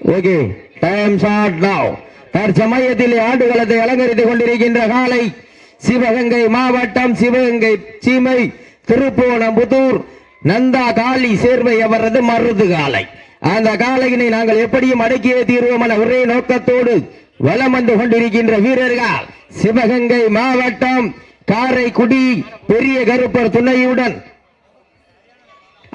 Okay time short now தற்சமயத்தில் ஆண்டுகளத்தை அலங்கரித்துக் கொண்டிருக்கின்ற காலை சிவகங்கை மாவட்டம் சிவகங்கை சீமை திருப்போணம்புதூர் நந்தா காளி சேர்வை அவரது மருது காலை. அந்த காலையினை நாங்கள் எப்படியும் அடக்கியே தீர்வோம் என ஒரே நோக்கத்தோடு வலம் வந்து கொண்டிருக்கின்ற வீரர்கள். சிவகங்கை மாவட்டம் காரைக்குடி பெரிய கருப்பர் துணையுடன்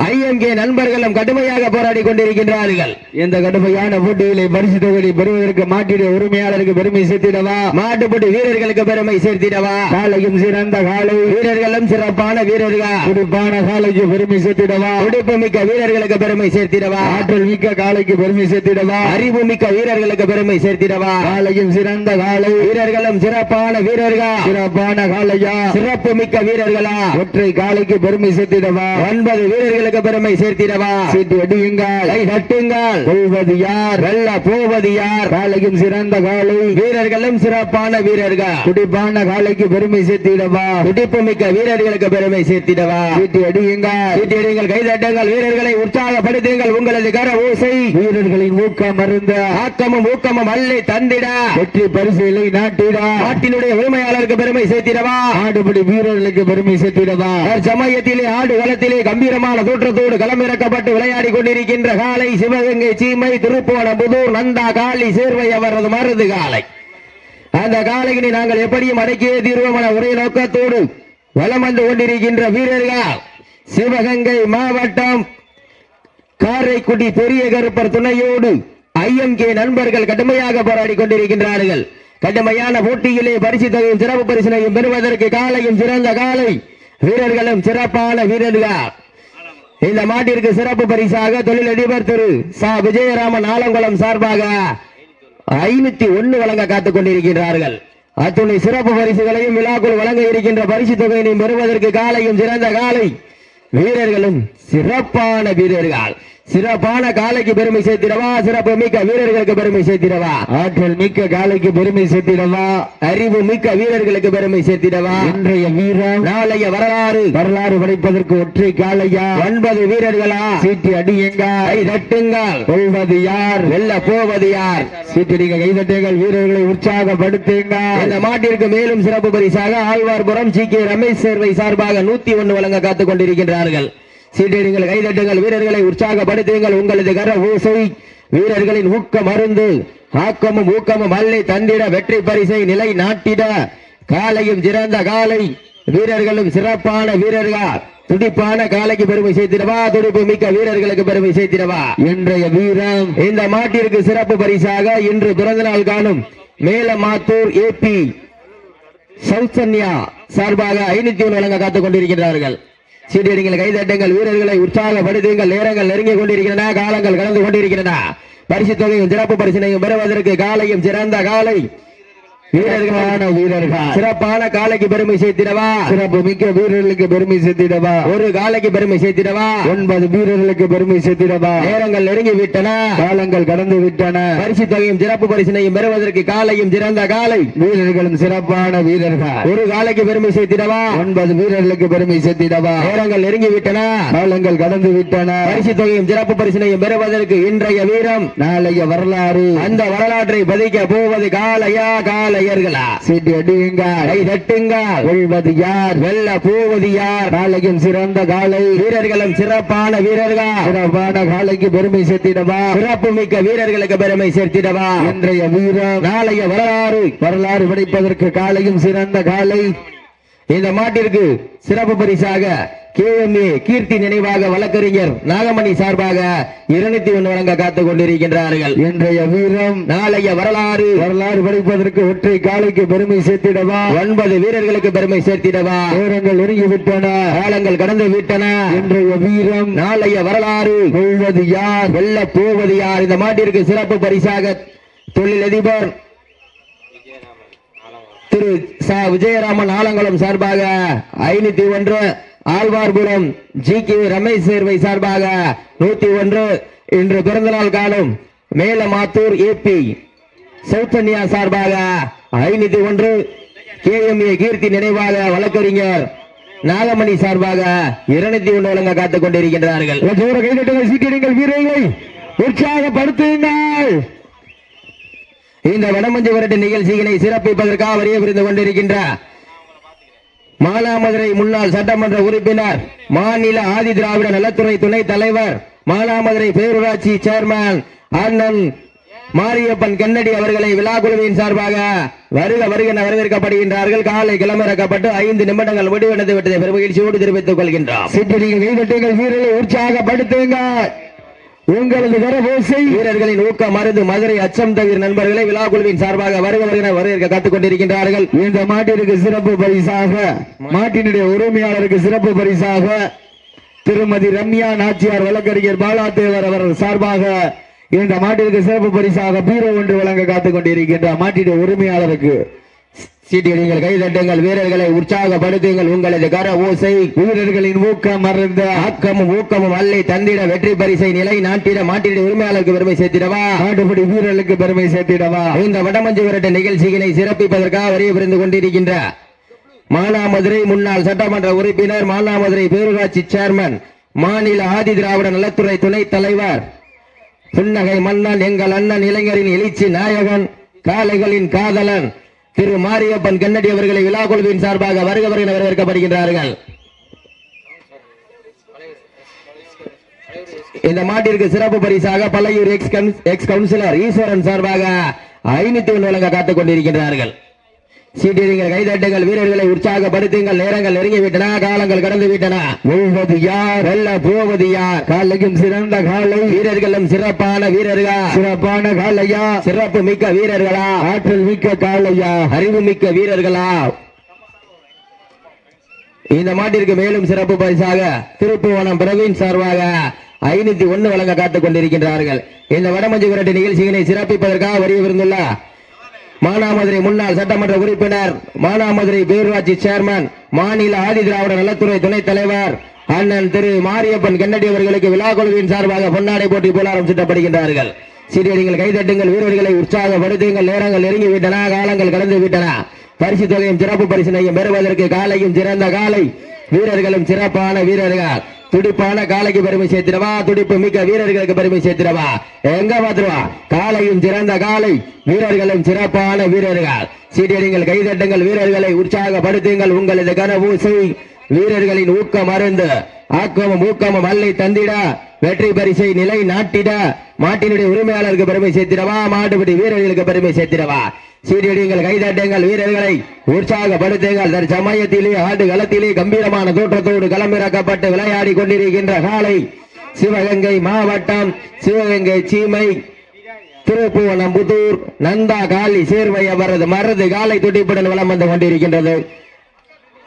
ஐஎம்கே நண்பர்களும் கடுமையாக போராடி கொண்டிருக்கின்றார்கள். இந்த கடுமையான போட்டிகளை பரிசு தொகுதி பெறுவதற்கு மாட்டிட உரிமையாளருக்கு பெருமை சேர்த்திடவா? மாட்டுப்பட்டு வீரர்களுக்கு பெருமை சேர்த்திடவா? காலையும் சிறந்த காலை வீரர்களும் சிறப்பான வீரர்கள். துடிப்பான காலைக்கு பெருமை சேர்த்திடவா? துடிப்பு மிக்க வீரர்களுக்கு பெருமை சேர்த்திடவா? ஆற்றல் மிக்க காலைக்கு பெருமை சேர்த்திடவா? அறிவு மிக்க வீரர்களுக்கு பெருமை சேர்த்திடவா? காலையும் சிறந்த காலை வீரர்களும் சிறப்பான வீரர்கள். சிறப்பான காலையா? சிறப்பு மிக்க வீரர்களா? ஒற்றை காலைக்கு பெருமை சேர்த்திடவா? ஒன்பது வீரர்கள் வீரர்களுக்கு பெருமை சேர்த்திடவா? சீட்டு அடியுங்கள் கை தட்டுங்கள். கொள்வது யார்? வெல்ல போவது யார்? காலையும் சிறந்த காலை. வீரர்களும் சிறப்பான வீரர்கள். துடிப்பான காலைக்கு பெருமை சேர்த்திடவா? துடிப்பு மிக்க வீரர்களுக்கு பெருமை சேர்த்திடவா? சீட்டு அடியுங்கள். சீட்டிடுங்கள் கைதட்டுங்கள் வீரர்களை உற்சாகப்படுத்துங்கள் உங்களது கர ஓசை. வீரர்களின் ஊக்கம் மருந்த ஆக்கமும் ஊக்கமும் அள்ளி தந்திட. வெற்றி பரிசுகளை நாட்டிடா. நாட்டினுடைய உரிமையாளருக்கு பெருமை சேர்த்திடவா? ஆடுபடி வீரர்களுக்கு பெருமை சேர்த்திடவா? சமயத்திலே ஆடு களத்திலே கம்பீரமான தோற்றத்தோடு களமிறக்கப்பட்டு விளையாடி கொண்டிருக்கின்ற காலை சிவகங்கை சீமை திருப்போணம்புதூர் நந்தா காளி சேர்வை அவரது மருது காலை. அந்த காலையினை நாங்கள் எப்படியும் அடக்கியே தீர்வோம் என ஒரே நோக்கத்தோடு வலம் வந்து கொண்டிருக்கின்ற வீரர்கள். சிவகங்கை மாவட்டம் காரைக்குடி பெரிய கருப்பர் துணையோடு ஐஎம் கே நண்பர்கள் கடுமையாக போராடி கொண்டிருக்கின்றார்கள். கடுமையான போட்டியிலே பரிசு தொகையும் சிறப்பு பரிசினையும் பெறுவதற்கு காலையும் சிறந்த காலை. வீரர்களும் சிறப்பான வீரர்கள். இந்த மாட்டிற்கு சிறப்பு பரிசாக தொழிலதிபர் திரு சா. விஜயராமன் ஆலங்குளம் சார்பாக ஐநூத்தி ஒன்னு வழங்க காத்துக் கொண்டிருக்கிறார்கள் அத்துணை சிறப்பு பரிசுகளையும் விழாக்குள் வழங்க இருக்கின்ற பரிசு தொகையினை பெறுவதற்கு காலையும் சிறந்த காலை வீரர்களும் சிறப்பான வீரர்கள். சிறப்பான காலைக்கு பெருமை சேர்த்திடவா? சிறப்பு மிக்க வீரர்களுக்கு பெருமை சேர்த்திடவா? ஆற்றல் மிக்க காலைக்கு பெருமை சேர்த்திடவா? அறிவு மிக்க வீரர்களுக்கு பெருமை சேர்த்திடவா? இன்றைய வீரம் நாளைய வரலாறு. வரலாறு படைப்பதற்கு ஒற்றை காலையா ஒன்பது வீரர்களா? சீட்டி அடியுங்க. கை தட்டுங்கள். கொள்வது யார்? வெல்ல போவது யார்? சீட்டடிங்க கைதட்டுங்கள் வீரர்களை உற்சாகப்படுத்துங்க. இந்த மாட்டிற்கு மேலும் சிறப்பு பரிசாக ஆழ்வார்புரம் ஜி கே ரமேஷ் சேர்வை சார்பாக நூத்தி ஒன்னு வழங்க காத்துக் கொண்டிருக்கின்றார்கள். சீட்டிடுங்கள் கைதட்டுங்கள் வீரர்களை உற்சாகப்படுத்துங்கள். உங்களது கர ஊசை வீரர்களின் ஊக்க மருந்து. ஆக்கமும் ஊக்கமும் அல்லை தந்திட வெற்றி பரிசை நிலை நாட்டிட. காலையும் சிறந்த காலை. வீரர்களும் சிறப்பான வீரர்கள். துடிப்பான காலைக்கு பெருமை சேர்த்திடவா. துடிப்பு மிக்க வீரர்களுக்கு பெருமை சேர்த்திடவா. இன்றைய வீரம் இந்த மாட்டிற்கு சிறப்பு பரிசாக இன்று பிறந்தநாள் காணும் மேலமாத்தூர் ஏபி சௌசன்யா சார்பாக ஐநூத்தி ஒன்று வழங்க காத்துக் கொண்டிருக்கிறார்கள் சீட்டியடிங்கள் கைதட்டுங்கள் வீரர்களை உற்சாகப்படுத்துங்கள் நேரங்கள் நெருங்கிக் கொண்டிருக்கின்றன காலங்கள் கலந்து கொண்டிருக்கின்றன. பரிசு தொகையும் சிறப்பு பரிசினையும் பெறுவதற்கு காலையும் சிறந்த காலை. வீரர்களான வீரர்கள். சிறப்பான காலைக்கு பெருமை சேர்த்திடவா? சிறப்பு மிக்க வீரர்களுக்கு பெருமை சேர்த்திடவா? ஒரு காலைக்கு பெருமை சேர்த்திடவா? ஒன்பது வீரர்களுக்கு பெருமை சேர்த்திடவா? நேரங்கள் நெருங்கி விட்டன. காலங்கள் கடந்து விட்டன. பரிசு தொகையும் சிறப்பு பரிசினையும் பெறுவதற்கு காலையும் சிறந்த காலை வீரர்களும் சிறப்பான வீரர்கள். ஒரு காலைக்கு பெருமை சேர்த்திடவா? ஒன்பது வீரர்களுக்கு பெருமை சேர்த்திடவா? நேரங்கள் நெருங்கி விட்டன. காலங்கள் கடந்து விட்டன. பரிசு தொகையும் சிறப்பு பரிசினையும் பெறுவதற்கு இன்றைய வீரம். நாளைய வரலாறு. அந்த வரலாற்றை பதிக்க போவது காலையா காலையர்களா சீட்டி அடியுங்க கை தட்டுங்கள். கொள்வது யார்? வெல்ல போவது யார்? நாளையும் சிறந்த காலை. வீரர்களும் சிறப்பான வீரர்கள்? சிறப்பான காலைக்கு பெருமை சேர்த்திடவா? சிறப்பு மிக்க வீரர்களுக்கு பெருமை சேர்த்திடவா? இன்றைய வீரம் நாளைய வரலாறு. வரலாறு படைப்பதற்கு காலையும் சிறந்த காலை. இந்த மாட்டிற்கு சிறப்பு பரிசாக கேஎம்ஏ கீர்த்தி நினைவாக வழக்கறிஞர் நாகமணி சார்பாக இருநூத்தி ஒன்று வழங்க காத்துக் கொண்டிருக்கின்றார்கள். இன்றைய வீரம் நாளைய வரலாறு. வரலாறு படைப்பதற்கு ஒற்றை காலைக்கு பெருமை சேர்த்திடவா? ஒன்பது வீரர்களுக்கு பெருமை சேர்த்திடவா? நேரங்கள் நெருங்கி விட்டன காலங்கள் கடந்து விட்டன. இன்றைய வீரம் நாளைய வரலாறு. கொள்வது யார்? வெல்ல போவது யார்? இந்த மாட்டிற்கு சிறப்பு பரிசாக தொழிலதிபர் திரு ச. விஜயராமன் ஆலங்குளம் சார்பாக ஐநூத்தி ஒன்று ஆழ்வார்புரம் ஜி. கே. ரமேஷ் சேர்வை சார்பாக நூத்தி ஒன்று இன்று பிறந்தநாள் காலம் மேலமாத்தூர் ஏபி சௌத்தன்யா சார்பாக ஐநூத்தி ஒன்று கே. எம். ஏ. கீர்த்தி நினைவாக வழக்கறிஞர் நாகமணி சார்பாக இருநூத்தி ஒன்று வழங்க காத்துக் கொண்டிருக்கின்றார்கள். கைதட்டுங்கள் சீட்டிடுங்கள் வீரர்களை. உற்சாகப்படுத்துங்கள். இந்த வடமஞ்சி விரட்டு நிகழ்ச்சியினை சிறப்பிப்பதற்காக வரிய புரிந்து கொண்டிருக்கின்ற மாலாமதுரை முன்னாள் சட்டமன்ற உறுப்பினர் மாநில ஆதி திராவிட நலத்துறை துணைத் தலைவர் மாலாமதுரை பேரூராட்சி சேர்மன் அண்ணன் மாரியப்பன் கென்னடி அவர்களை விழா குழுவின் சார்பாக வருக வருகின்ற வரவேற்கப்படுகின்றார்கள். காலை கிளம்பிறக்கப்பட்டு ஐந்து நிமிடங்கள் முடிவடைந்து விட்டதை பெருமகிழ்ச்சியோடு தெரிவித்துக் கொள்கின்றார் சிற்றடிகள் வீரர்களை உற்சாகப்படுத்துங்கள். உங்களது கரபோசை வீரர்களின் ஊக்க மருந்து மதுரை அச்சம் தவிர நண்பர்களை விழா குழுவின் சார்பாக வருக வருக என வரவேற்க காத்துக் கொண்டிருக்கின்றார்கள் இந்த மாட்டிற்கு சிறப்பு பரிசாக மாட்டினுடைய உரிமையாளருக்கு சிறப்பு பரிசாக திருமதி ரம்யா நாச்சியார் வழக்கறிஞர் பாலாதேவர் அவர்கள் சார்பாக இந்த மாட்டிற்கு சிறப்பு பரிசாக பீரோ ஒன்று வழங்க காத்துக் கொண்டிருக்கின்ற மாட்டினுடைய உரிமையாளருக்கு சீட்டியடிங்கள் கைதட்டுங்கள் வீரர்களை உற்சாகப்படுத்துங்கள். உங்களது கர ஓசை வீரர்களின் ஊக்கம் மறந்த ஆக்கமும் ஊக்கமும் அல்லை தந்திட வெற்றி பரிசை நிலை நாட்டிட மாட்டிட உரிமையாளருக்கு பெருமை சேர்த்திடவா? நாட்டுப்படி வீரர்களுக்கு பெருமை சேர்த்திடவா? இந்த வடமஞ்சு விரட்ட நிகழ்ச்சியினை சிறப்பிப்பதற்காக வரிய புரிந்து கொண்டிருக்கின்ற மானாமதுரை முன்னாள் சட்டமன்ற உறுப்பினர் மானாமதுரை பேரூராட்சி சேர்மன் மாநில ஆதி திராவிட நலத்துறை துணைத் தலைவர் புன்னகை மன்னன் எங்கள் அண்ணன் இளைஞரின் எழுச்சி நாயகன் காளைகளின் காதலன் திரு மாரியப்பன் கண்ணடி அவர்களை விழா குழுவின் சார்பாக வருக வருக வரவேற்கப்படுகின்றார்கள். இந்த மாட்டிற்கு சிறப்பு பரிசாக பழையூர் எக்ஸ் கவுன்ஸ்- எக்ஸ் கவுன்சிலர் ஈஸ்வரன் சார்பாக ஐநூத்தி ஒன்று வழங்க காத்துக் கொண்டிருக்கின்றார்கள். சீட்டியடிங்கள் கைதட்டுங்கள் வீரர்களை உற்சாகப்படுத்துங்கள். நேரங்கள் நெருங்கி விட்டன காலங்கள் கடந்து விட்டன வெல்வது யார்? வெல்ல போவது யார்? காலைக்கும் சிறந்த காலை. வீரர்களும் சிறப்பான வீரர்களா? சிறப்பான காலையா? சிறப்பு மிக்க வீரர்களா? ஆற்றல் மிக்க காலையா? அறிவு மிக்க வீரர்களா? இந்த மாட்டிற்கு மேலும் சிறப்பு பரிசாக திருப்புவனம் பிரவீன் சார்பாக ஐநூத்தி ஒன்னு வழங்க காத்துக் கொண்டிருக்கின்றார்கள். இந்த வடமஞ்சு விரட்டு நிகழ்ச்சியினை சிறப்பிப்பதற்காக வருகிருந்துள்ள மானாமதுரை முன்னாள் சட்டமன்ற உறுப்பினர் மானாமதுரை பேரூராட்சி சேர்மன் மாநில ஆதி திராவிட நலத்துறை துணைத் தலைவர் அண்ணன் திரு மாரியப்பன் கண்ணடி அவர்களுக்கு விழா குழுவின் சார்பாக பொன்னாடை போட்டி போலாரம் சுட்டப்படுகின்றார்கள். சீரியடிகள் கைதட்டுங்கள் வீரர்களை உற்சாகப்படுத்துங்கள் நேரங்கள் நெருங்கி விட்டன காலங்கள் கடந்து விட்டன பரிசு தொகையும் சிறப்பு பரிசினையும் பெறுவதற்கு காலையும் சிறந்த காலை. வீரர்களும் சிறப்பான வீரர்கள். துடிப்பான காலைக்கு பெருமை சேர்த்திடவா? துடிப்பு மிக்க வீரர்களுக்கு பெருமை சேர்த்திடவா? எங்க பாத்துருவா காலையும் சிறந்த காலை வீரர்களும் சிறப்பான வீரர்கள். சீட்டியடிங்கள் கைதட்டுங்கள் வீரர்களை உற்சாகப்படுத்துங்கள். உங்களது கனவூசை வீரர்களின் ஊக்கம் அருந்து ஆக்கமும் ஊக்கமும் அல்லை தந்திட வெற்றி பரிசை நிலை நாட்டிட மாட்டினுடைய உரிமையாளருக்கு பெருமை சேர்த்திடவா? மாட்டுப்படி வீரர்களுக்கு பெருமை சேர்த்திடவா? சீரடியுங்கள் கைதட்டுங்கள் வீரர்களை உற்சாகப்படுத்துங்கள். தற்சமயத்திலே ஆண்டு களத்திலே கம்பீரமான தோற்றத்தோடு களமிறக்கப்பட்டு விளையாடி கொண்டிருக்கின்ற காலை சிவகங்கை மாவட்டம் சிவகங்கை சீமை திருப்புவனம்புதூர் நந்தா காளி சேர்வை அவரது மரது காலை துடிப்புடன் வலம் வந்து கொண்டிருக்கின்றது.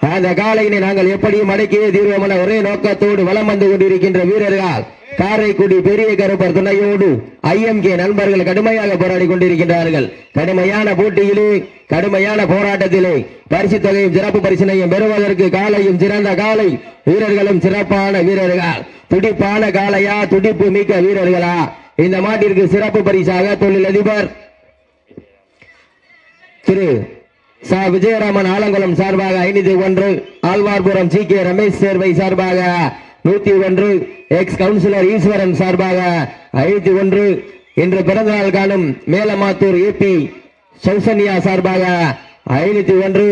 அந்த காலையினை நாங்கள் எப்படியும் அடக்கியே தீர்வோம் என ஒரே நோக்கத்தோடு வலம் வந்து கொண்டிருக்கின்ற வீரர்கள் காரைக்குடி பெரிய கருப்பர் துணையோடு ஐஎம்கே நண்பர்கள் கடுமையாக போராடி கொண்டிருக்கின்றார்கள். கடுமையான போட்டியிலே கடுமையான போராட்டத்திலே பரிசு தொகையும் சிறப்பு பரிசினையும் பெறுவதற்கு காலையும் சிறந்த காலை வீரர்களும் சிறப்பான வீரர்கள்? துடிப்பான காலையா துடிப்பு மிக்க வீரர்களா? இந்த மாட்டிற்கு சிறப்பு பரிசாக தொழிலதிபர் திரு ச. விஜயராமன் ஆலங்குளம் சார்பாக ஐநூத்தி ஒன்று ஆழ்வார்புரம் சி. கே. ரமேஷ் சேர்வை சார்பாக நூத்தி ஒன்று எக்ஸ் கவுன்சிலர் ஈஸ்வரன் சார்பாக ஐநூத்தி ஒன்று இன்று பிறந்தநாள் காணும் மேலமாத்தூர் ஏபி சௌசன்யா சார்பாக ஐநூத்தி ஒன்று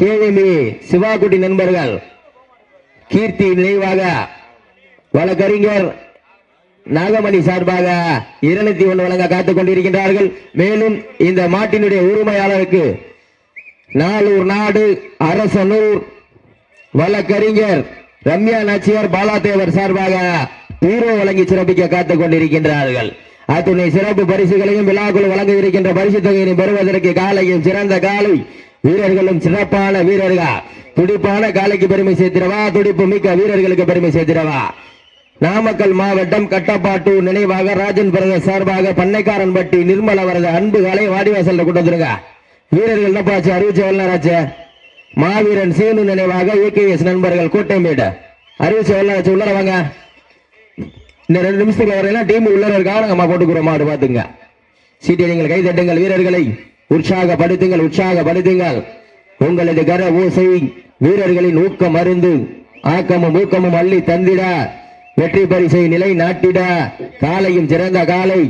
கேவிமி சிவாகுட்டி நண்பர்கள் கீர்த்தி நினைவாக வழக்கறிஞர் நாகமணி சார்பாக இருநூத்தி ஒன்று வழங்க காத்துக் கொண்டிருக்கின்றார்கள். மேலும் இந்த மாட்டினுடைய உரிமையாளருக்கு நாளூர் நாடு அரசனூர் வழக்கறிஞர் ரம்யா நாச்சியார் பாலாதேவர் சார்பாக ஹீரோ வழங்கி சிறப்பிக்க காத்துக் கொண்டிருக்கின்றார்கள். அத்துணை சிறப்பு பரிசுகளையும் விழாக்குள் வழங்க இருக்கின்ற பரிசு தொகையினை பெறுவதற்கு காலையும் சிறந்த காலை. வீரர்களும் சிறப்பான வீரர்கள். துடிப்பான காலைக்கு பெருமை சேர்த்திடவா? துடிப்பு மிக்க வீரர்களுக்கு பெருமை சேர்த்திடவா? நாமக்கல் மாவட்டம் கட்டப்பாட்டு நினைவாக ராஜன் பிரதர் சார்பாக பண்ணைக்காரன்பட்டி நிர்மல் அவரது அன்பு காலை வாடிவாசல்ல கொண்டு வந்துருங்க. வீரர்கள் என்னப்பாச்சு அறிவிச்சு வல்லராச்சு மாவீரன் சீனு நினைவாக ஏகேஎஸ் நண்பர்கள் கூட்டமேட அறிவிச்சு எல்லாம் வச்சு உள்ளார வாங்க. இந்த ரெண்டு நிமிஷத்துக்கு வரையெல்லாம் டீம் உள்ளார இருக்காங்க. நம்ம போட்டுக்கிறோம் மாடு பாத்துங்க சீட்டியடிங்கள் கை தட்டுங்கள் வீரர்களை. உற்சாகப்படுத்துங்கள் உற்சாகப்படுத்துங்கள். உங்களது கர ஓசை வீரர்களின் ஊக்கம் அருந்து ஆக்கமும் ஊக்கமும் அள்ளி தந்திட. வெற்றி பரிசை நிலை நாட்டிட. காலையும் சிறந்த காலை.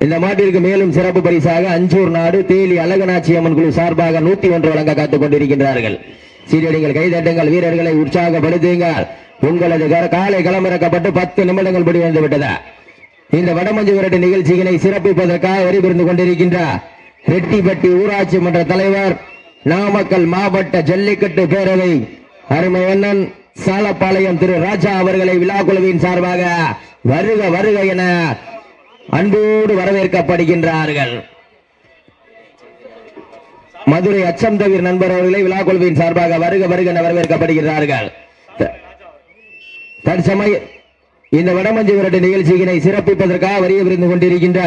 இந்த மாட்டிற்கு மேலும் சிறப்பு பரிசாக அஞ்சூர் நாடு தேலி அழகநாச்சி அம்மன் குழு சார்பாக நூத்தி ஒன்று வழங்க காத்துக் கொண்டிருக்கின்றார்கள். சீரடிகள் கைதட்டுங்கள் வீரர்களை உற்சாகப்படுத்துங்கள். உங்களது காலை களமிறக்கப்பட்டு பத்து நிமிடங்கள் படி வந்து விட்டதா இந்த வடமஞ்சு விரட்டு நிகழ்ச்சிகளை சிறப்பிப்பதற்காக வரிபிருந்து கொண்டிருக்கின்றார் ரெட்டிப்பட்டி ஊராட்சி மன்ற தலைவர் நாமக்கல் மாவட்ட ஜல்லிக்கட்டு பேரவை அருமையண்ணன் சாலப்பாளையம் திரு ராஜா அவர்களை விழா குழுவின் சார்பாக வருக வருக என அன்போடு வரவேற்கப்படுகின்றார்கள். மதுரை அச்சம் தவிர நண்பர் அவர்களை விழா குழுவின் சார்பாக வருக வருக என வரவேற்கப்படுகிறார்கள் த- தற்சமய இந்த வடமஞ்சு விரட்டு நிகழ்ச்சியினை சிறப்பிப்பதற்காக வரிய விருந்து கொண்டிருக்கின்ற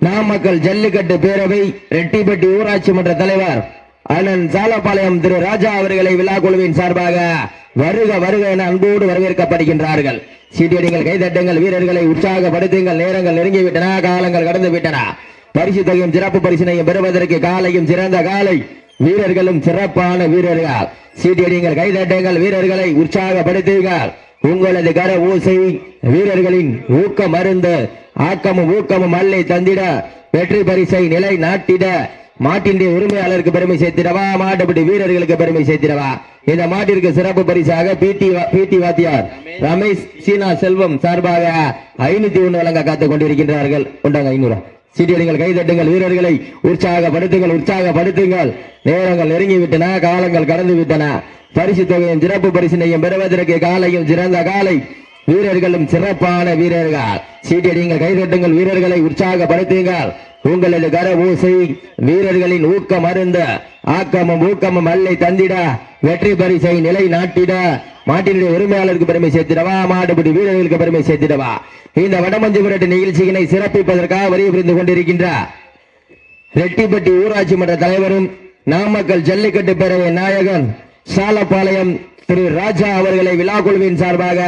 நாமக்கல் ஜல்லிக்கட்டு பேரவை ரெட்டிப்பட்டி ஊராட்சி மன்ற தலைவர் அண்ணன் சாலப்பாளையம் திரு ராஜா அவர்களை விழா குழுவின் சார்பாக வருக வருக என அன்போடு வரவேற்கப்படுகின்றார்கள். சீட்டியடிங்கள் கைதட்டுங்கள் வீரர்களை உற்சாகப்படுத்துங்கள். நேரங்கள் நெருங்கிவிட்டன காலங்கள் கடந்து விட்டன பரிசு தொகையும் சிறப்பு பரிசினையும் பெறுவதற்கு காலையும் சிறந்த காலை. வீரர்களும் சிறப்பான வீரர்கள். சீட்டியடிங்கள் கைதட்டுங்கள் வீரர்களை உற்சாகப்படுத்துங்கள் உங்களது கர ஊசை வீரர்களின் ஊக்க மருந்து. ஆக்கமும் ஊக்கமும் அல்லை தந்திட. வெற்றி பரிசை நிலை நாட்டிட மாட்டினுடைய உரிமையாளருக்கு பெருமை சேர்த்திடவா? மாட்டுப்படி வீரர்களுக்கு பெருமை சேர்த்திடவா? இந்த மாட்டிற்கு சிறப்பு பரிசாக பிடி பிடி வாத்தியார் ரமேஷ் சீனா செல்வம் சார்பாக ஐநூத்தி ஒண்ணு வழங்க காத்துக் கொண்டிருக்கின்றார்கள். கொண்டாங்க ஐநூறு. சீட்டியடிகள் கைதட்டுங்கள் வீரர்களை உற்சாகப்படுத்துங்கள் உற்சாகப்படுத்துங்கள். நேரங்கள் நெருங்கி விட்டன காலங்கள் கடந்து விட்டன பரிசு தொகையும் சிறப்பு பரிசினையும் பெறுவதற்கு காலையும் சிறந்த காலை. வீரர்களும் சிறப்பான வீரர்கள். சீட்டியடிங்கள் கைதட்டுங்கள் வீரர்களை உற்சாகப்படுத்துங்கள். உங்களது கர ஊசை வீரர்களின் ஊக்கம் அருந்த ஆக்கமும் ஊக்கமும் அல்லை தந்திட வெற்றி பரிசை நிலை நாட்டிட. மாட்டினுடைய உரிமையாளருக்கு பெருமை சேர்த்திடவா மாடுபிடி வீரர்களுக்கு பெருமை சேர்த்திடவா இந்த வடமஞ்சு புரட்டு நிகழ்ச்சியினை சிறப்பிப்பதற்காக வரி புரிந்து கொண்டிருக்கின்றார் ரெட்டிப்பட்டி ஊராட்சி மன்ற தலைவரும் நாமக்கல் ஜல்லிக்கட்டு பேரவை நாயகன் சாலப்பாளையம் திரு ராஜா அவர்களை விழா குழுவின் சார்பாக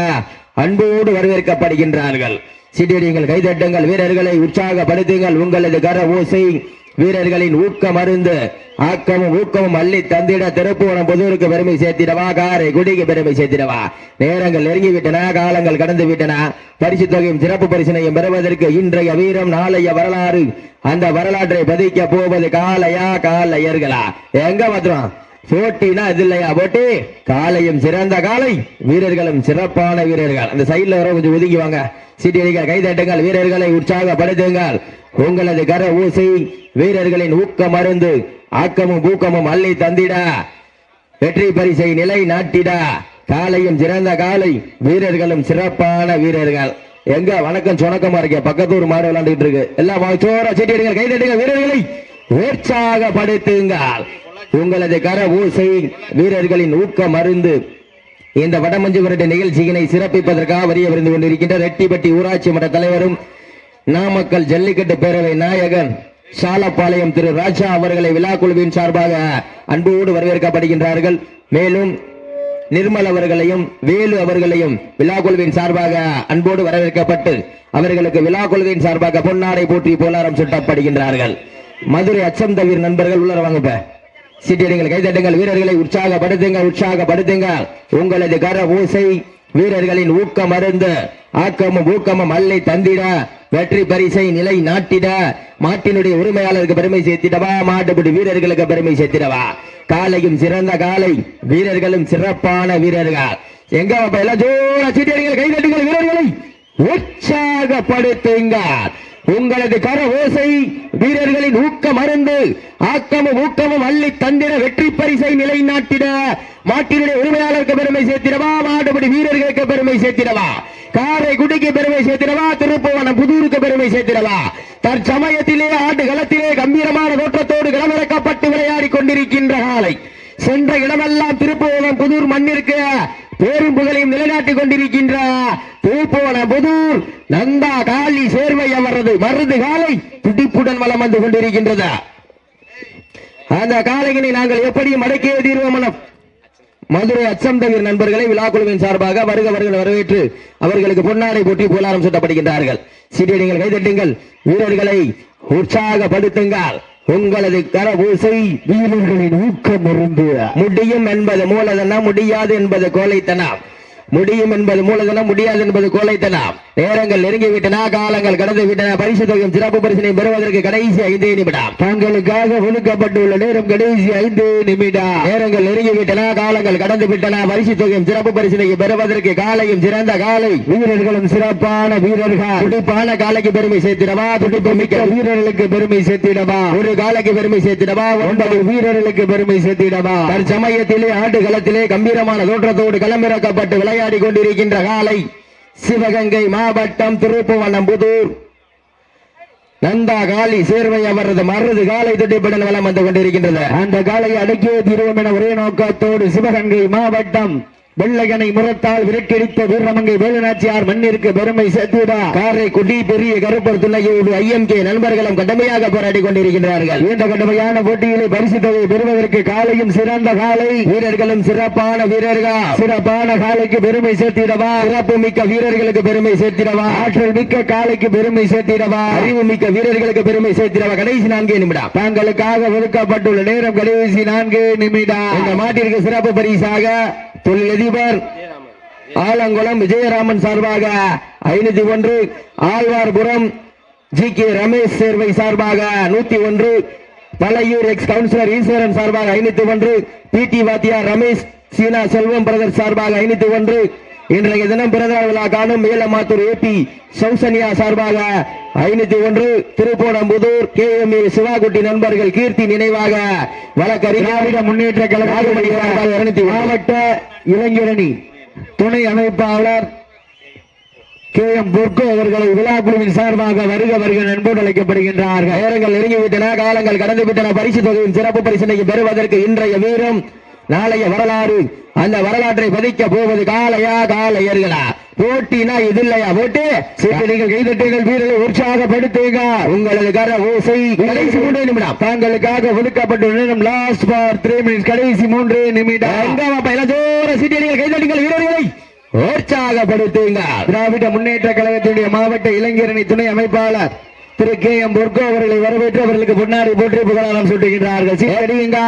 அன்போடு வரவேற்கப்படுகின்றார்கள். சிட்டியடிங்கள் கைதட்டுங்கள் வீரர்களை உற்சாகப்படுத்துங்கள். உங்களது கர ஓசை வீரர்களின் ஊக்கம் மருந்து. ஆக்கமும் ஊக்கமும் அள்ளி தந்திட திருப்புவனம் புதூருக்கு பெருமை சேர்த்திடவா? காரை குடிக்கு பெருமை சேர்த்திடவா? நேரங்கள் நெருங்கி விட்டன காலங்கள் கடந்து விட்டன. பரிசு தொகையும் சிறப்பு பரிசனையும் பெறுவதற்கு இன்றைய வீரம் நாளைய வரலாறு. அந்த வரலாற்றை பதிக்க போவது காலையா காலையர்களா எங்க மாத்திரம் போட்டினா இது இல்லையா? போட்டி? காலையும் சிறந்த காலை வீரர்களும் சிறப்பான வீரர்கள். அந்த சைட்ல வர கொஞ்சம் ஒதுங்கி வாங்க. சீட்டியடிகள் கைதட்டுங்கள் வீரர்களை உற்சாகப்படுத்துங்கள். உங்களது கர ஊசி வீரர்களின் ஊக்க மருந்து ஆக்கமும் ஊக்கமும் அள்ளி தந்திட. வெற்றி பரிசை நிலை நாட்டிட. காலையும் சிறந்த காலை வீரர்களும் சிறப்பான வீரர்கள். எங்க வணக்கம் சொணக்கமா இருக்க? பக்கத்தூர் மாடு விளாண்டுட்டு இருக்கு. எல்லாம் வா- சீட்டியடிகள் செட்டியடிகள் கைதட்டுங்க வீரர்களை உற்சாகப்படுத்துங்கள். உங்களது கர ஊசை வீரர்களின் ஊக்க மருந்து இந்த வடமஞ்சு விரட்டு நிகழ்ச்சியினை சிறப்பிப்பதற்காக வரிய விருந்து கொண்டிருக்கின்ற ரெட்டிப்பட்டி ஊராட்சி மன்ற தலைவரும் நாமக்கல் ஜல்லிக்கட்டு பேரவை நாயகன் சாலப்பாளையம் திரு ராஜா அவர்களை விழா குழுவின் சார்பாக அன்போடு வரவேற்கப்படுகின்றார்கள். மேலும் நிர்மல் அவர்களையும் வேலு அவர்களையும் விழா குழுவின் சார்பாக அன்போடு வரவேற்கப்பட்டு அவர்களுக்கு விழா குழுவின் சார்பாக பொன்னாடை போற்றி போலாரம் சுட்டப்படுகின்றார்கள். மதுரை அச்சம் தவிர நண்பர்கள் உள்ள வாங்க இப்ப கைதட்டுங்கள் வீரர்களை உற்சாகப்படுத்துங்கள் உற்சாகப்படுத்துங்கள். உங்களது கர ஊசை வீரர்களின் ஊக்கம் அருந்து ஆக்கமும் ஊக்கமும் அல்லை தந்திட வெற்றி பரிசை நிலை நாட்டிட மாட்டினுடைய உரிமையாளருக்கு பெருமை சேர்த்திடவா மாட்டுப்பிடி வீரர்களுக்கு பெருமை சேர்த்திடவா? காலையும் சிறந்த காலை வீரர்களும் சிறப்பான வீரர்கள். எங்க எல்லாம் ஜோரா சீட்டியடிங்கள் கைதட்டுங்கள் வீரர்களை உற்சாகப்படுத்துங்கள். உங்களது கர ஓசை வீரர்களின் ஊக்க மருந்து ஆக்கமும் ஊக்கமும் அள்ளி தந்திர வெற்றி பரிசை நிலைநாட்டிட மாட்டினுடைய உரிமையாளருக்கு பெருமை சேர்த்திடவா மாட்டுப்படி வீரர்களுக்கு பெருமை சேர்த்திடவா காரை குடிக்கு பெருமை சேர்த்திடவா திருப்புவனம் புதூருக்கு பெருமை சேர்த்திடவா தற்சமயத்திலே ஆண்டு களத்திலே கம்பீரமான தோற்றத்தோடு களமிறக்கப்பட்டு விளையாடி கொண்டிருக்கின்ற காலை. சென்ற இடமெல்லாம் திருப்புவனம் புதூர் மண்ணிற்கு பேரும் புகழையும் நிலைநாட்டிக் கொண்டிருக்கின்ற திருப்புவனம் புதூர் நந்தா காளி சேர்வை அவரது மருது காலை துடிப்புடன் வலம் வந்து கொண்டிருக்கின்றது. அந்த காலையினை நாங்கள் எப்படி மடக்கிய தீர்வோம் என மதுரை அச்சம் தவிர நண்பர்களை விழாக்குழுவின் சார்பாக வருக வருக வரவேற்று அவர்களுக்கு பொன்னாடை போட்டி புலாரம் சுட்டப்படுகின்றார்கள். சிறிய நீங்கள் கைதட்டுங்கள். வீரர்களை உற்சாகப்படுத்துங்கள். உங்களது கரபூசை வீரர்களின் ஊக்கம் இருந்து முடியும் என்பது மூலதனம் முடியாது என்பது கோழைத்தனம். முடியும் என்பது மூலதனம் முடியாது என்பது கோலைத்தனம் நேரங்கள் நெருங்கி விட்டன காலங்கள் கடந்து விட்டன பரிசு தொகையும் சிறப்பு பரிசினை பெறுவதற்கு கடைசி ஐந்தே நிமிடம். தங்களுக்காக ஒழுக்கப்பட்டுள்ள நேரம் கடைசி ஐந்து நிமிடம். நேரங்கள் நெருங்கி விட்டன காலங்கள் கடந்து விட்டன பரிசு தொகையும் சிறப்பு பரிசினை பெறுவதற்கு காலையும் சிறந்த காலை. வீரர்களும் சிறப்பான வீரர்கள். துடிப்பான காலைக்கு பெருமை சேர்த்திடவா? துடிப்பு மிக்க வீரர்களுக்கு பெருமை சேர்த்திடவா? ஒரு காலைக்கு பெருமை சேர்த்திடவா? ஒன்பது வீரர்களுக்கு பெருமை சேர்த்திடவா? தற்சமயத்திலே ஆட்டுகளத்திலே கம்பீரமான தோற்றத்தோடு களமிறக்கப்பட்டு விளையாடி கொண்டிருக்கின்ற காலை சிவகங்கை மாவட்டம் திருப்புவனம்புதூர். நந்தா காளி சேர்வை அவரது மருது காலை துட்டிப்படன் வளம் வந்து கொண்டிருக்கின்றது. அந்த காலை அடக்கிய தீர்வோம் என ஒரே நோக்கத்தோடு சிவகங்கை மாவட்டம் வெள்ளையனை முரத்தால் விரட்டடித்த வீரமங்கை வேலுநாச்சியார் மண்ணிற்கு பெருமை சேர்த்துடா காரை குடி பெரிய கருப்பர் துணையோடு ஐஎம்கே நண்பர்களும் கடுமையாக போராடி கொண்டிருக்கின்றார்கள். இந்த கடுமையான போட்டியிலே பரிசு தொகை பெறுவதற்கு காலையும் சிறந்த காலை வீரர்களும் சிறப்பான வீரர்கள். சிறப்பான காலைக்கு பெருமை சேர்த்திடவா? சிறப்பு மிக்க வீரர்களுக்கு பெருமை சேர்த்திடவா? ஆற்றல் மிக்க காலைக்கு பெருமை சேர்த்திடவா? அறிவு மிக்க வீரர்களுக்கு பெருமை சேர்த்திடவா? கடைசி நான்கே நிமிடம். தங்களுக்காக ஒதுக்கப்பட்டுள்ள நேரம் கடைசி நான்கு நிமிடம். இந்த மாட்டிற்கு சிறப்பு பரிசாக தொழிலதிபர் ஆலங்குளம் விஜயராமன் சார்பாக ஐநூத்தி ஒன்று ஆழ்வார்புரம் ஜி கே ரமேஷ் சேர்வை சார்பாக நூத்தி ஒன்று பழையூர் எக்ஸ் கவுன்சிலர் ஈஸ்வரன் சார்பாக ஐநூத்தி ஒன்று பி டி வாத்தியார் ரமேஷ் சீனா செல்வம் பிரதர் சார்பாக ஐநூத்தி ஒன்று இன்றைய தினம் பிறந்தநாள் விழா காணும் மேலமாத்தூர் ஏபி சௌசன்யா சார்பாக ஐநூத்தி ஒன்று Thiruppuvanampudur K M A Sivakutty நண்பர்கள் கீர்த்தி நினைவாக வழக்கறிஞர் முன்னேற்ற கழக மாவட்ட இளைஞரணி துணை அமைப்பாளர் கே எம் பொற்கோ அவர்களை விழாக்குழுவின் சார்பாக வருக வருக நண்போடு அழைக்கப்படுகின்றார்கள். நேரங்கள் நெருங்கிவிட்டன காலங்கள் கடந்து விட்டன. பரிசு தொகையின் சிறப்பு பரிசினை பெறுவதற்கு இன்றைய வீரம் நாளைய வரலாறு அந்த வரலாற்றை பதிக்க போவது காளையா காளையர்களா போட்டினா இது இல்லையா போட்டி? நீங்கள் கைதட்டுங்கள் வீரரை உற்சாகப்படுத்துங்க. உங்களது கர ஓசை கடைசி மூன்றே நிமிடம். தாங்களுக்காக ஒதுக்கப்பட்டுள்ள நேரம் லாஸ்ட் ஃபார் த்ரீ மினிட்ஸ் கடைசி மூன்று நிமிடம். ஜோர சீட்டியடிகள் கைதட்டுங்கள் வீரர்களை உற்சாகப்படுத்துங்க. திராவிட முன்னேற்ற கழகத்தினுடைய மாவட்ட இளைஞரணி துணை அமைப்பாளர் திரு கே எம் பொர்கோ அவர்களை வரவேற்று அவர்களுக்கு பொன்னாடி போற்றி புகழாரம் சுட்டுகின்றார்கள். சீரடியுங்க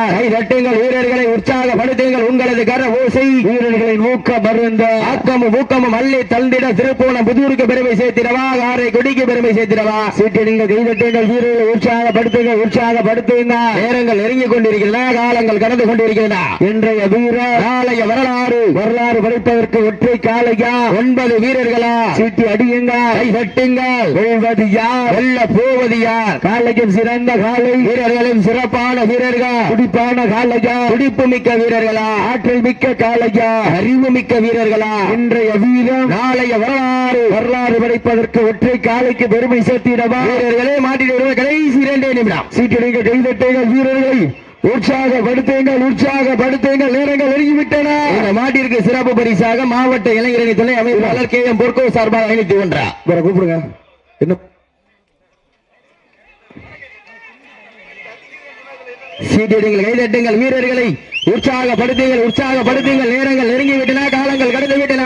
வீரர்களை உற்சாகப்படுத்துங்கள். உங்களது கர ஓசை. வீரர்களின் ஊக்க மருந்த ஆக்கமும் ஊக்கமும் அள்ளி தந்திட திருப்போணம் புதூருக்கு பெருமை சேர்த்திடவா? காரை கொடிக்கு பெருமை சேர்த்திடவா? சீட்டடிங்க கைதட்டுங்கள் வீரர்களை உற்சாகப்படுத்துங்க உற்சாகப்படுத்துங்க நேரங்கள் நெருங்கிக் கொண்டிருக்கின்றன. காலங்கள் கடந்து கொண்டிருக்கின்றன. இன்றைய வீரர் நாளைய வரலாறு. வரலாறு படைப்பதற்கு ஒற்றை காலையா ஒன்பது வீரர்களா? சீட்டி அடியுங்க கை தட்டுங்கள். வெல்வது யார்? வெல்ல போவது யார் காலைக்கும் சிறந்த காலை. வீரர்களும் சிறப்பான வீரர்கள். துடிப்பான காலையா. துடிப்பு மிக்க வீரர்களா. ஆற்றல் மிக்க காலையா. அறிவு மிக்க வீரர்களா. இன்றைய வீரம். நாளைய வரலாறு. வரலாறு படைப்பதற்கு ஒற்றை காலைக்கு பெருமை சேர்த்திடவா? வீரர்களே மாட்டிட்டு வருவது கடைசி இரண்டே நிமிடம். கைதட்டுங்கள் வீரர்களை. உற்சாகப்படுத்துங்கள் உற்சாகப்படுத்துங்கள். நேரங்கள் நெருங்கிவிட்டன இந்த மாட்டிற்கு சிறப்பு பரிசாக மாவட்ட இளைஞரணி துணை அமைப்பாளர் கே எம் பொற்கோ சார்பாக ஐநூத்தி ஒன்றா. கூப்பிடுங்க. என்ன சீட்டிடுங்கள் கைதட்டுங்கள் வீரர்களை உற்சாகப்படுத்துங்கள் உற்சாகப்படுத்துங்கள். நேரங்கள் நெருங்கி விட்டன காலங்கள் கடந்து விட்டன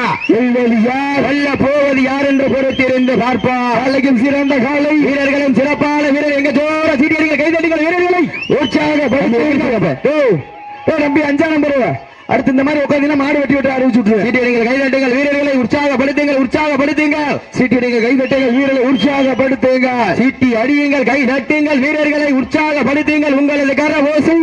வெல்ல போவது யார் என்று பொறுத்திருந்து பார்ப்பார். காலைக்கும் சிறந்த காலை. வீரர்களும் சிறப்பான வீரர் எங்க ஜோர சீட்டிடுங்கள் கைதட்டுங்கள் வீரர்களை உற்சாகப்படுத்துங்கள். நம்பி அஞ்சா நம்பர். அடுத்து இந்த மாதிரி உட்காந்து மாடு வெட்டி விட்டு அறிவிச்சு விட்டுருவேன் சீட்டிடுங்கள் கைதட்டுங்கள் வீரர்களை உற்சாகப்படுத்துங்கள் உற்சாகப்படுத்துங்கள். சீட்டடிங்க கைதட்டுங்கள் வீரர்களை உற்சாகப்படுத்துங்க சீட்டி அடியுங்கள் கை தட்டுங்கள் வீரர்களை உற்சாகப்படுத்துங்கள். உங்களது கர ஓசை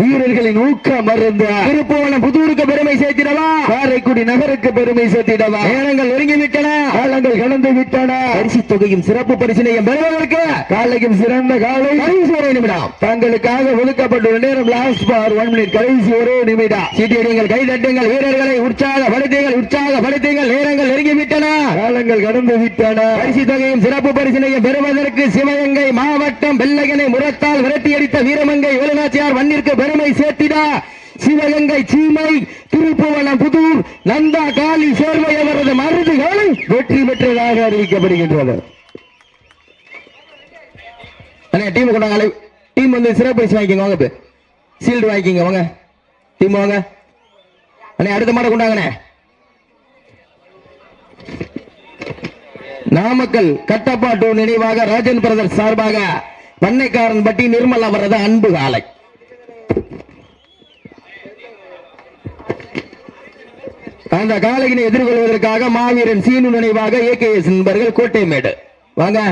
வீரர்களின் ஊக்க மருந்த. திருப்புவனம் புதூருக்கு பெருமை சேர்த்திடவா? காரைக்குடி நகருக்கு பெருமை சேர்த்திடவா? நேரங்கள் நெருங்கி விட்டன காலங்கள் கடந்து விட்டன. பரிசு தொகையும் சிறப்பு பரிசினையும் பெறுவதற்கு காலைக்கும் சிறந்த காலை. கடைசி ஒரு நிமிடம். தங்களுக்காக ஒதுக்கப்பட்டுள்ள நேரம் லாஸ்ட் பார் ஒன் மினிட் கடைசி ஒரு நிமிடம். சீட்டியடிங்கள் கைதட்டுங்கள். வீரர்களை உற்சாகப்படுத்துங்கள். உற்சாகப்படுத்துங்கள். நேரங்கள் நெருங்கி விட்டன காலங்கள் கடந்து விட்டன. பரிசு தொகையும் சிறப்பு பரிசினையும் பெறுவதற்கு சிவகங்கை மாவட்டம் வெள்ளகனை முரத்தால் விரட்டியடித்த வீரமங்கை வேலுநாச்சியார் மண்ணிற்கு பெருமை சேர்த்திட சிவகங்கை சீமை திருப்புவனம் புதூர் நந்தா காளி சேர்வை அவரது மருதுகளை வெற்றி பெற்றதாக அறிவிக்கப்படுகின்றது அண்ணே டீம் கொண்டாங்க டீம் வந்து சிறப்பு பரிசு வாங்கிக்கோங்க வாங்க. சீல்டு வாங்கிக்கோங்க வாங்க. டீம் வாங்க. அண்ணே அடுத்த மாட கொண்டாங்கண்ணே நாமக்கல் கட்டப்பாட்டு நினைவாக ராஜன் பிரதர் சார்பாக பண்ணைக்காரன் பட்டி நிர்மல் அவரது அன்பு காலை. அந்த காலையினை எதிர்கொள்வதற்காக மாவீரன் சீனு நினைவாக ஏகேஎஸ் நண்பர்கள் கோட்டைமேடு. வாங்க.